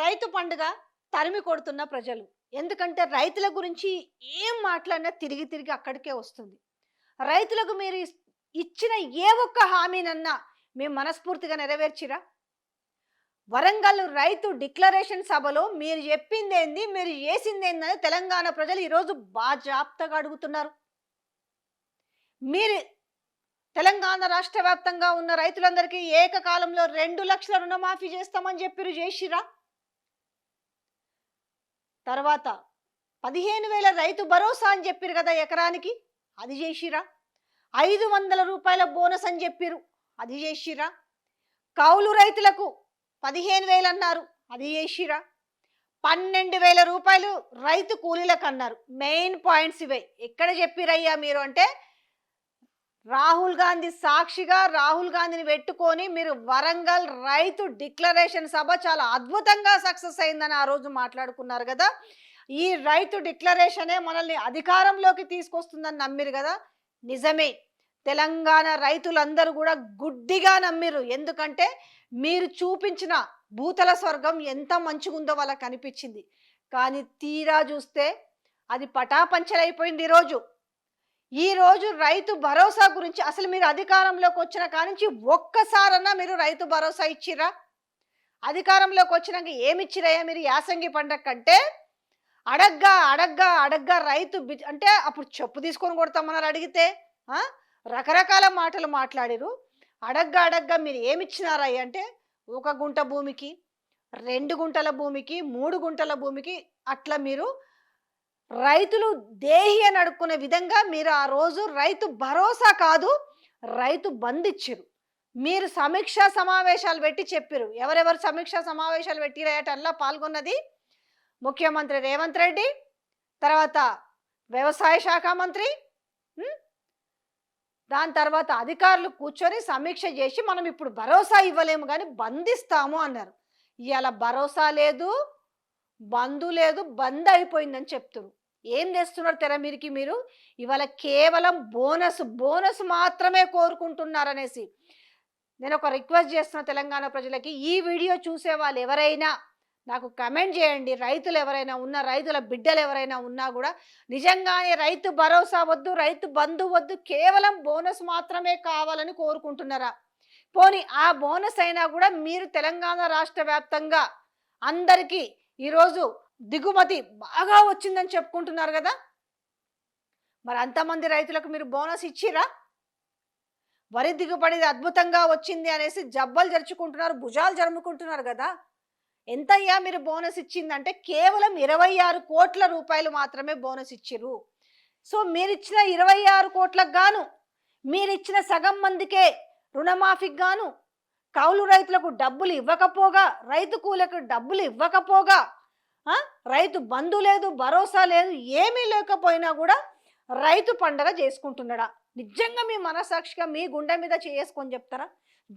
రైతు పండుగ తరిమి కొడుతున్న ప్రజలు. ఎందుకంటే రైతుల గురించి ఏం మాట్లాడినా తిరిగి తిరిగి అక్కడికే వస్తుంది. రైతులకు మీరు ఇచ్చిన ఏ ఒక్క హామీనన్నా మేము మనస్ఫూర్తిగా నెరవేర్చిరా? వరంగల్ రైతు డిక్లరేషన్ సభలో మీరు చెప్పింది ఏంది మీరు చేసిందేందని తెలంగాణ ప్రజలు ఈరోజు బాజాప్తగా అడుగుతున్నారు. మీరు తెలంగాణ రాష్ట్ర వ్యాప్తంగా ఉన్న రైతులందరికీ ఏకకాలంలో రెండు లక్షల రుణమాఫీ చేస్తామని చెప్పిరు చేసిరా తర్వాత పదిహేను వేల రైతు భరోసా అని చెప్పారు కదా ఎకరానికి? అది చేసిరా ఐదు వందల రూపాయల బోనస్ అని చెప్పారు అది చేసిరా కౌలు రైతులకు పదిహేను వేలు అన్నారు. అది చేసిరా పన్నెండు వేల రూపాయలు రైతు కూలీలకు అన్నారు. మెయిన్ పాయింట్స్ ఇవే. ఎక్కడ చెప్పిరయ్యా మీరు అంటే రాహుల్ గాంధీ సాక్షిగా రాహుల్ గాంధీని పెట్టుకొని మీరు వరంగల్ రైతు డిక్లరేషన్ సభ చాలా అద్భుతంగా సక్సెస్ అయిందని ఆ రోజు మాట్లాడుకున్నారు కదా. ఈ రైతు డిక్లరేషనే మనల్ని అధికారంలోకి తీసుకొస్తుందని నమ్మిరు కదా. నిజమే. తెలంగాణ రైతులందరూ కూడా గుడ్డిగా నమ్మిరు. ఎందుకంటే మీరు చూపించిన భూతల స్వర్గం ఎంత మంచిగుందో వాళ్ళకి అనిపించింది. కానీ తీరా చూస్తే అది పటాపంచలైపోయింది ఈరోజు. ఈ రోజు రైతు భరోసా గురించి అసలు మీరు అధికారంలోకి వచ్చిన కానించి ఒక్కసారన్నా మీరు రైతు భరోసా ఇచ్చిరా అధికారంలోకి వచ్చినాక ఏమి ఇచ్చిరయ్యా మీరు యాసంగి పండగ కంటే? అడగ్గా అడగ్గా అడగ్గా రైతు బి- అంటే అప్పుడు చెప్పు తీసుకొని కొడతామన్నారు అడిగితే రకరకాల మాటలు మాట్లాడిరు అడగ్గా అడగ్గా మీరు ఏమి ఇచ్చినారయ్య అంటే ఒక గుంట భూమికి రెండు గుంటల భూమికి మూడు గుంటల భూమికి అట్లా మీరు రైతులు దేహి అని అడుక్కునే విధంగా మీరు ఆ రోజు రైతు భరోసా కాదు రైతు బంద్ ఇచ్చిరు మీరు సమీక్షా సమావేశాలు పెట్టి చెప్పిరు ఎవరెవరు సమీక్షా సమావేశాలు పెట్టిరటల్లా పాల్గొన్నది? ముఖ్యమంత్రి రేవంత్ రెడ్డి తర్వాత వ్యవసాయ శాఖ మంత్రి దాని తర్వాత అధికారులు కూర్చొని సమీక్ష చేసి మనం ఇప్పుడు భరోసా ఇవ్వలేము కానీ బంధిస్తాము అన్నారు. ఇవాళ భరోసా లేదు బంధు లేదు బంద్ అయిపోయిందని చెప్తురు. ఏం చేస్తున్నారు తెర మీరికి మీరు? ఇవాళ కేవలం బోనస్ బోనస్ మాత్రమే కోరుకుంటున్నారనేసి. నేను ఒక రిక్వెస్ట్ చేస్తున్న తెలంగాణ ప్రజలకి ఈ వీడియో చూసే వాళ్ళు ఎవరైనా నాకు కమెంట్ చేయండి. రైతులు ఎవరైనా ఉన్న రైతుల బిడ్డలు ఎవరైనా ఉన్నా కూడా నిజంగానే రైతు భరోసా వద్దు రైతు బంధు వద్దు కేవలం బోనస్ మాత్రమే కావాలని కోరుకుంటున్నారా? పోనీ ఆ బోనస్ అయినా కూడా మీరు తెలంగాణ రాష్ట్ర వ్యాప్తంగా అందరికీ ఈరోజు దిగుమతి బాగా వచ్చిందని చెప్పుకుంటున్నారు కదా? మరి అంతమంది రైతులకు మీరు బోనస్ ఇచ్చిరా? వరి దిగుబడి అద్భుతంగా వచ్చింది అనేసి జబ్బలు జరుచుకుంటున్నారు భుజాలు జరుముకుంటున్నారు కదా? ఎంతయ్యా మీరు బోనస్ ఇచ్చిందంటే కేవలం ఇరవై ఆరు కోట్ల రూపాయలు మాత్రమే బోనస్ ఇచ్చిర్రు. సో మీరిచ్చిన ఇరవై ఆరు కోట్లకు గాను మీరిచ్చిన సగం మందికే రుణమాఫీకి గాను కౌలు రైతులకు డబ్బులు ఇవ్వకపోగా రైతు కూలకు డబ్బులు ఇవ్వకపోగా రైతు బంధు లేదు భరోసా లేదు ఏమీ లేకపోయినా కూడా రైతు పండగ చేసుకుంటున్నాడా? నిజంగా మీ మనసాక్షిగా మీ గుండె మీద చేసుకొని చెప్తారా?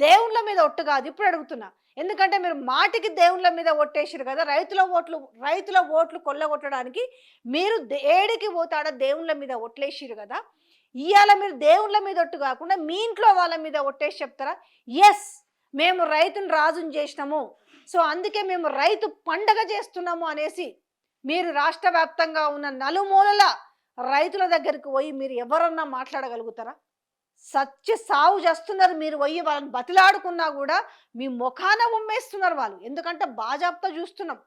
దేవుళ్ళ మీద ఒట్టు కాదు ఇప్పుడు అడుగుతున్నా. ఎందుకంటే మీరు మాటికి దేవుళ్ళ మీద ఒట్టేసారు కదా రైతుల ఓట్లు రైతుల ఓట్లు కొల్లగొట్టడానికి మీరు ఏడికి పోతాడా దేవుళ్ళ మీద ఒట్లేసారు కదా? ఇవాళ మీరు దేవుళ్ళ మీద ఒట్టు కాకుండా మీ ఇంట్లో వాళ్ళ మీద ఒట్టేసి చెప్తారా? ఎస్ మేము రైతును రాజుని చేసినాము. సో అందుకే మేము రైతు పండగ చేస్తున్నాము అనేసి మీరు రాష్ట్ర వ్యాప్తంగా ఉన్న నలుమూలల రైతుల దగ్గరికి పోయి మీరు ఎవరన్నా మాట్లాడగలుగుతారా? సత్య సాగు చేస్తున్నారు మీరు పోయి వాళ్ళని బతిలాడుకున్నా కూడా మీ ముఖాన ఉమ్మేస్తున్నారు వాళ్ళు. ఎందుకంటే బాజాబ్తో చూస్తున్నాం.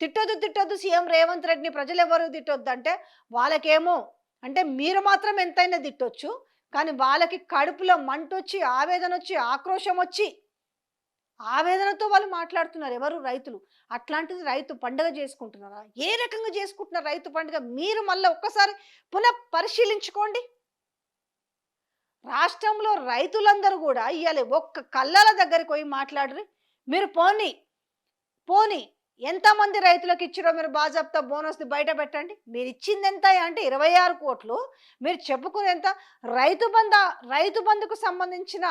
తిట్టొద్దు తిట్టొద్దు సీఎం రేవంత్ రెడ్డిని ప్రజలు ఎవరు తిట్టొద్దు అంటే వాళ్ళకేమో అంటే మీరు మాత్రం ఎంతైనా తిట్టొచ్చు. కానీ వాళ్ళకి కడుపులో మంటొచ్చి ఆవేదన వచ్చి ఆక్రోశం వచ్చి ఆవేదనతో వాళ్ళు మాట్లాడుతున్నారు ఎవరు? రైతులు. అట్లాంటిది రైతు పండుగ చేసుకుంటున్నారా? ఏ రకంగా చేసుకుంటున్నారు రైతు పండుగ? మీరు మళ్ళీ ఒక్కసారి పునః పరిశీలించుకోండి. రాష్ట్రంలో రైతులందరూ కూడా ఇవాళ ఒక్క కళ్ళల దగ్గరికి పోయి మాట్లాడరు. మీరు పోనీ పోనీ ఎంతమంది రైతులకు ఇచ్చిరో మీరు బాజాప్తా బోనస్ బయట పెట్టండి. మీరు ఇచ్చింది ఎంత అంటే ఇరవై ఆరు కోట్లు. మీరు చెప్పుకునేంత రైతు బంధ రైతు బంధుకు సంబంధించిన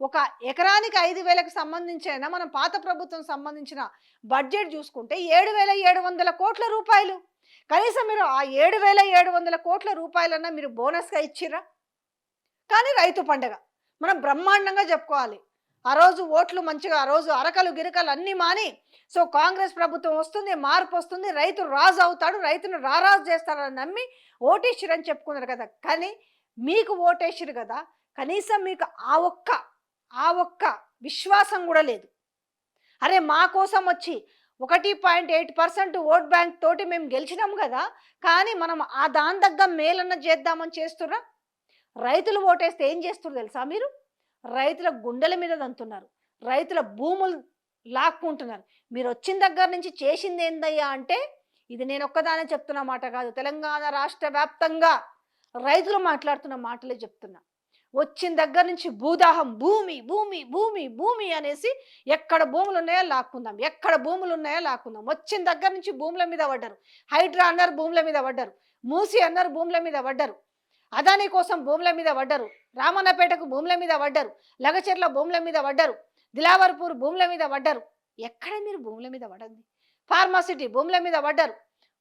ఒక ఎకరానికి ఐదు వేలకు సంబంధించైనా మనం పాత ప్రభుత్వం సంబంధించిన బడ్జెట్ చూసుకుంటే ఏడు వేల ఏడు వందల కోట్ల రూపాయలు. కనీసం మీరు ఆ ఏడు వేల ఏడు వందల కోట్ల రూపాయలన్నా మీరు బోనస్గా ఇచ్చిర్రా? కానీ రైతు పండగ. మనం బ్రహ్మాండంగా చెప్పుకోవాలి. ఆ రోజు ఓట్లు మంచిగా ఆ రోజు అరకలు గిరకలు అన్నీ మాని సో కాంగ్రెస్ ప్రభుత్వం వస్తుంది మార్పు వస్తుంది రైతు రాజు అవుతాడు రైతును రారాజు చేస్తారని నమ్మి ఓటేసిరని చెప్పుకున్నారు కదా. కానీ మీకు ఓటేసిరు కదా. కనీసం మీకు ఆ ఒక్క ఆ ఒక్క విశ్వాసం కూడా లేదు. అరే మా కోసం వచ్చి ఒకటి point eight percent vote bank తోటి మేము గెలిచినాం కదా. కానీ మనం ఆ దాని తగ్గ మేలన్న చేద్దామని చేస్తుర్రా? రైతులు ఓటేస్తే ఏం చేస్తారు తెలుసా మీరు? రైతుల గుండెల మీద దంతున్నారు. రైతుల భూములు లాక్కుంటున్నారు. మీరు వచ్చిన దగ్గర నుంచి చేసింది ఏందయ్యా అంటే ఇది నేను ఒక్కదానే చెప్తున్న మాట కాదు. తెలంగాణ రాష్ట్ర వ్యాప్తంగా రైతులు మాట్లాడుతున్న మాటలే చెప్తున్నా. వచ్చిన దగ్గర నుంచి భూదాహం భూమి భూమి భూమి భూమి అనేసి ఎక్కడ భూములు ఉన్నాయో లాక్కుందాం. ఎక్కడ భూములు ఉన్నాయో లాక్కుందాం. వచ్చిన దగ్గర నుంచి భూముల మీద పడ్డారు. హైడ్రా అన్నారు భూముల మీద పడ్డారు. మూసి అన్నారు భూముల మీద పడ్డారు. అదాని కోసం భూముల మీద పడ్డారు. రామన్నపేటకు భూముల మీద పడ్డారు లగచెర్ల భూముల మీద పడ్డారు దిలావర్పూర్ భూముల మీద పడ్డారు. ఎక్కడ మీరు భూముల మీద పడండి ఫార్మాసిటీ భూముల మీద పడ్డారు.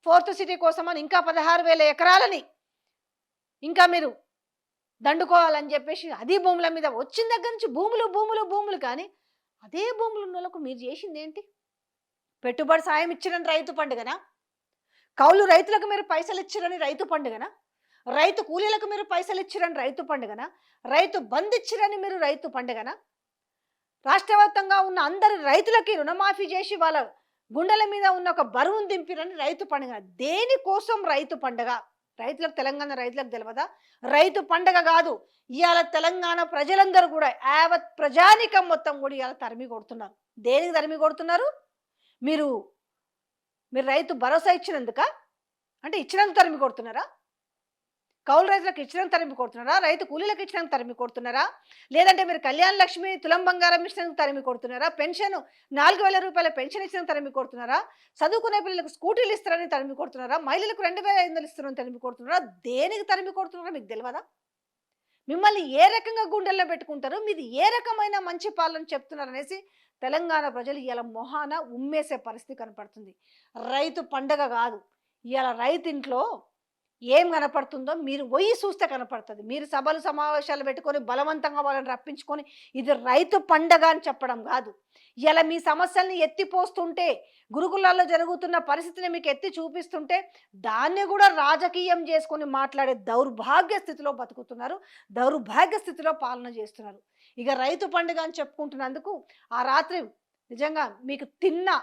ఫోర్త్ సిటీ కోసమని ఇంకా పదహారు వేల ఎకరాలని ఇంకా మీరు దండుకోవాలని చెప్పేసి అది భూముల మీద వచ్చిన దగ్గర నుంచి భూములు భూములు భూములు కానీ అదే భూములు ఉన్న వాళ్ళకు మీరు చేసింది ఏంటి? పెట్టుబడి సాయం ఇచ్చిరని రైతు పండుగనా? కౌలు రైతులకు మీరు పైసలు ఇచ్చిరని రైతు పండుగనా? రైతు కూలీలకు మీరు పైసలు ఇచ్చిరని రైతు పండుగన రైతు బంద్ ఇచ్చిరని మీరు రైతు పండుగన రాష్ట్ర వ్యాప్తంగా ఉన్న అందరి రైతులకి రుణమాఫీ చేసి వాళ్ళ గుండెల మీద ఉన్న ఒక బరువును దింపిరని రైతు పండుగ దేనికోసం రైతు పండుగ? రైతులకు తెలంగాణ రైతులకు తెలియదా రైతు పండగ కాదు ఇవాళ తెలంగాణ ప్రజలందరూ కూడా యావత్ ప్రజానికం మొత్తం కూడా ఇవాళ తరిమి కొడుతున్నారు. దేనికి తరిమి కొడుతున్నారు? మీరు మీరు రైతు భరోసా ఇచ్చినందుక? అంటే ఇచ్చినందుకు తరిమి కొడుతున్నారా? కౌలు రైతులకు ఇచ్చినందుకు తరిమి కొడుతున్నారా? రైతు కూలీలకు ఇచ్చినందుకు తరిమి కొడుతున్నారా? లేదంటే మీరు కళ్యాణ లక్ష్మి తులం బంగారం ఇచ్చినందుకు తరిమి కొడుతున్నారా? పెన్షన్ నాలుగు వేల రూపాయల పెన్షన్ ఇచ్చినందుకు తరిమి కొడుతున్నారా? చదువుకునే పిల్లలకు స్కూటీలు ఇస్తారని తరిమి కొడుతున్నారా? మహిళలకు రెండు వేల ఐదు వందలు ఇస్తారని తరిమి కొడుతున్నారా? దేనికి తరిమి కొడుతున్నారా? మీకు తెలియదా మిమ్మల్ని ఏ రకంగా గుండెల్లో పెట్టుకుంటారు? మీది ఏ రకమైన మంచి పాలన చెప్తున్నారనేసి తెలంగాణ ప్రజలు ఇలా మొహాన ఉమ్మేసే పరిస్థితి కనపడుతుంది. రైతు పండగ కాదు. ఇలా రైతు ఇంట్లో ఏం కనపడుతుందో మీరు పోయి చూస్తే కనపడుతుంది. మీరు సభలు సమావేశాలు పెట్టుకొని బలవంతంగా వాళ్ళని రప్పించుకొని ఇది రైతు పండగ అని చెప్పడం కాదు. ఇలా మీ సమస్యల్ని ఎత్తిపోస్తుంటే గురుకులాల్లో జరుగుతున్న పరిస్థితిని మీకు ఎత్తి చూపిస్తుంటే దాన్ని కూడా రాజకీయం చేసుకొని మాట్లాడే దౌర్భాగ్య స్థితిలో బతుకుతున్నారు. దౌర్భాగ్య స్థితిలో పాలన చేస్తున్నారు. ఇక రైతు పండుగ అని చెప్పుకుంటున్నందుకు ఆ రాత్రి నిజంగా మీకు తిన్న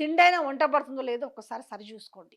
తిండైనా వంట పడుతుందో లేదో ఒక్కసారి సరి చూసుకోండి.